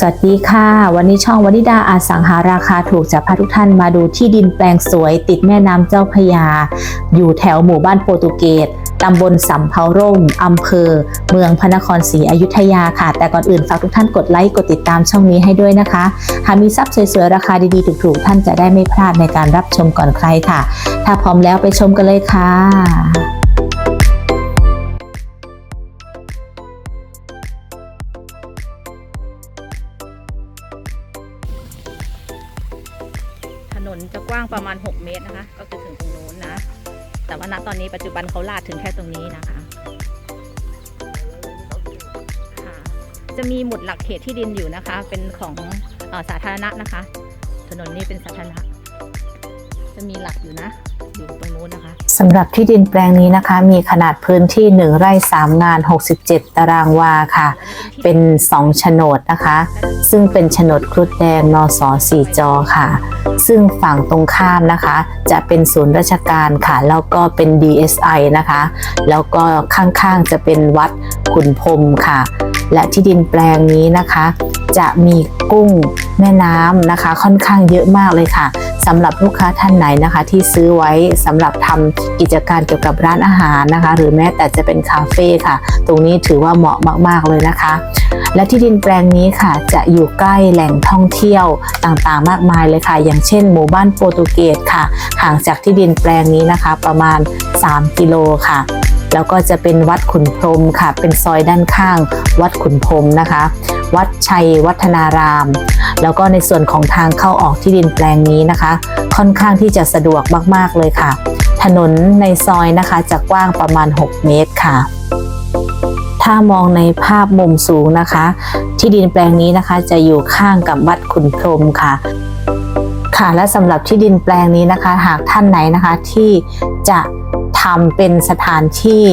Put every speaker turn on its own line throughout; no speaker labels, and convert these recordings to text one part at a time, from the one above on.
สวัสดีค่ะ วันนี้ช่องวนิดาอาสังหาราคาถูกจะพาทุกท่านมาดูที่ดินแปลงสวย ติดแม่น้ำเจ้าพยา อยู่แถวหมู่บ้านโปรตุเกสตำบลสำเภาร่มอำเภอ เมืองพระนครศรีอยุธยาค่ะ แต่ก่อนอื่นฝากทุกท่านกดไลค์กดติดตามช่องนี้ให้ด้วยนะคะ หากมีทรัพย์สวยๆราคาดีๆถูกๆท่านจะได้ไม่พลาดในการรับชมก่อนใครค่ะ ถ้าพร้อมแล้วไปชมกันเลยค่ะ นจะกว้างประมาณ 6 เมตรนะคะ ก็คือถึงตรงนู้นนะ แต่ว่าณตอนนี้ปัจจุบันเขาลาดถึงแค่ตรงนี้นะคะ จะมีหมุดหลักเขตที่ดินอยู่นะคะ เป็นของอสาธารณะนะคะ ถนนนี้เป็นสาธารณะ จะมีหลักอยู่นะ อยู่ตรงนู้นนะคะสำหรับที่ดินแปลงนี้นะคะ มีขนาดพื้นที่ 1 ไร่ 3 งาน 67 ตารางวาค่ะ เป็น 2 โฉนดนะคะ ซึ่งเป็นโฉนดครุฑแดงนส4จอค่ะ ซึ่งฝั่งตรงข้ามนะคะ จะเป็นศูนย์ราชการค่ะ แล้วก็เป็น DSI นะคะ แล้วก็ข้างๆจะเป็นวัดขุนพรมค่ะ และที่ดินแปลงนี้นะคะ จะมีกุ้งแม่น้ำนะคะ ค่อนข้างเยอะมากเลยค่ะสำหรับลูกค้าท่านไหนนะคะ ที่ซื้อไว้สำหรับทำกิจการเกี่ยวกับร้านอาหารนะคะ หรือแม้แต่จะเป็นคาเฟ่ค่ะ ตรงนี้ถือว่าเหมาะมาก ๆ เลยนะคะ และที่ดินแปลงนี้ค่ะ จะอยู่ใกล้แหล่งท่องเที่ยวต่างๆ มากมายเลยค่ะ อย่างเช่น หมู่บ้านโปรตุเกสค่ะ ห่างจากที่ดินแปลงนี้นะคะ ประมาณ 3 กิโลค่ะแล้วก็จะเป็นวัดขุนพรมค่ะ เป็นซอยด้านข้างวัดขุนพรมนะคะ วัดชัยวัฒนาราม แล้วก็ในส่วนของทางเข้าออกที่ดินแปลงนี้นะคะ ค่อนข้างที่จะสะดวกมาก ๆ เลยค่ะ ถนนในซอยนะคะจะกว้างประมาณ 6 เมตรค่ะ ถ้ามองในภาพมุมสูงนะคะ ที่ดินแปลงนี้นะคะจะอยู่ข้างกับวัดขุนพรมค่ะค่ะและสำหรับที่ดินแปลงนี้นะคะ หากท่านไหนนะคะที่จะทำเป็นสถานที่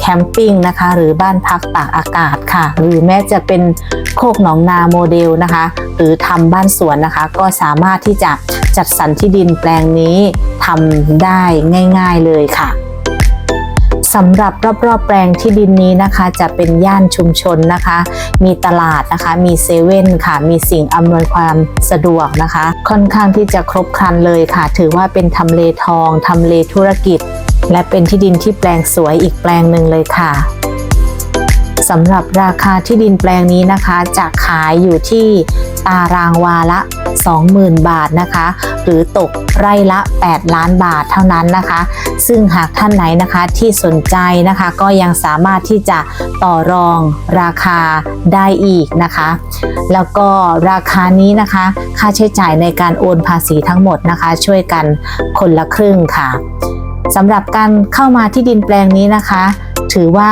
แคมปิ้งนะคะ หรือบ้านพักตากอากาศค่ะ หรือแม้จะเป็น โคกหนองนาโมเดลนะคะ หรือทำบ้านสวนนะคะ ก็สามารถที่จะจัดสรรที่ดินแปลงนี้ทำได้ง่าย ๆเลยค่ะสำหรับรอบๆแปลงที่ดินนี้นะคะ จะเป็นย่านชุมชนนะคะ มีตลาดนะคะ มีเซเว่นค่ะ มีสิ่งอำนวยความสะดวกนะคะ ค่อนข้างที่จะครบครันเลยค่ะ ถือว่าเป็นทำเลทองทำเลธุรกิจ และเป็นที่ดินที่แปลงสวยอีกแปลงหนึ่งเลยค่ะ สำหรับราคาที่ดินแปลงนี้นะคะ จะขายอยู่ที่ตารางวาละ 20,000 บาทนะคะ หรือตกไร่ละ 8 ล้านบาทเท่านั้นนะคะ ซึ่งหากท่านไหนนะคะที่สนใจนะคะ ก็ยังสามารถที่จะต่อรองราคาได้อีกนะคะ แล้วก็ราคานี้นะคะ ค่าใช้จ่ายในการโอนภาษีทั้งหมดนะคะ ช่วยกันคนละครึ่งค่ะสำหรับการเข้ามาที่ดินแปลงนี้นะคะ ถือว่า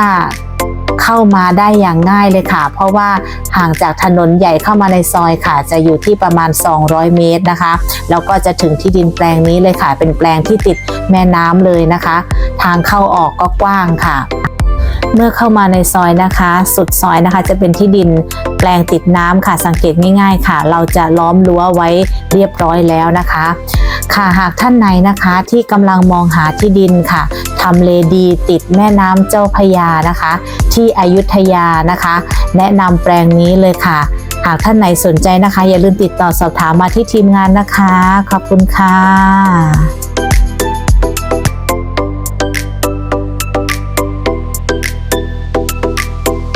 เข้ามาได้อย่างง่ายเลยค่ะ เพราะว่าห่างจากถนนใหญ่เข้ามาในซอยค่ะ จะอยู่ที่ประมาณ 200 เมตรนะคะ แล้วก็จะถึงที่ดินแปลงนี้เลยค่ะ เป็นแปลงที่ติดแม่น้ำเลยนะคะ ทางเข้าออกก็กว้างค่ะเมื่อเข้ามาในซอยนะคะ สุดซอยนะคะ จะเป็นที่ดินแปลงติดน้ำค่ะ สังเกตง่าย ๆ ค่ะ เราจะล้อมรั้วไว้เรียบร้อยแล้วนะคะ ค่ะหากท่านไหนนะคะที่กำลังมองหาที่ดินค่ะทำเลดีติดแม่น้ำเจ้าพยานะคะ ที่อยุธยานะคะ แนะนำแปลงนี้เลยค่ะ หากท่านไหนสนใจนะคะ อย่าลืมติดต่อสอบถามมาที่ทีมงานนะคะ ขอบคุณค่ะ